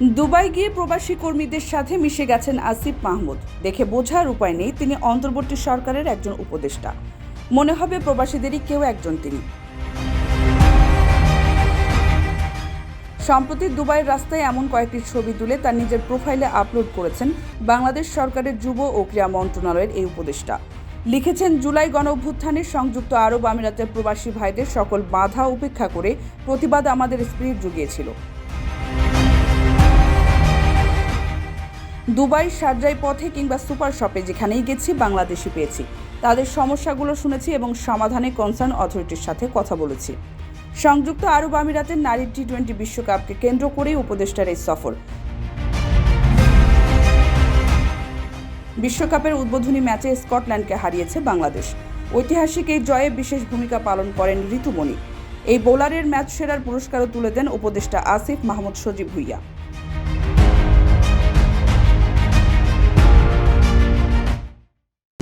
Dubai গিয়ে প্রবাসী কর্মীদের সাথে মিশে গেছেন আসিফ মাহমুদ। দেখে বোঝার উপায় নেই, তিনি অন্তর্বর্তী সরকারের একজন উপদেষ্টা। মনে হবে প্রবাসীদেরই কেউ একজন তিনি। সম্প্রতি দুবাইয়ের রাস্তায় এমন কয়েকটি ছবি তুলে তার নিজের প্রোফাইলে আপলোড করেছেন বাংলাদেশ সরকারের যুব ও ক্রীড়া মন্ত্রণালয়ের এই উপদেষ্টা। লিখেছেন, জুলাই গণ অভ্যুত্থানে সংযুক্ত আরব আমিরাতের প্রবাসী ভাইদের সকল বাধা উপেক্ষা করে প্রতিবাদ আমাদের স্পিরিট জুগিয়েছিল। দুবাই সারজাই পথে কিংবা সুপার শপে যেখানেই গেছি, বাংলাদেশি পেয়েছি। তাদের সমস্যাগুলো শুনেছি এবং সমাধানে কনসার্ন অথরিটির সাথে কথা বলেছি। সংযুক্ত আরব আমিরাতের নারী টি টোয়েন্টি বিশ্বকাপকে কেন্দ্র করেই উপদেষ্টার এই সফর। বিশ্বকাপের উদ্বোধনী ম্যাচে স্কটল্যান্ডকে হারিয়েছে বাংলাদেশ। ঐতিহাসিক এই জয়ে বিশেষ ভূমিকা পালন করেন ঋতুমণি। এই বোলারের ম্যাচ সেরার পুরস্কারও তুলে দেন উপদেষ্টা আসিফ মাহমুদ সজীব ভুইয়া।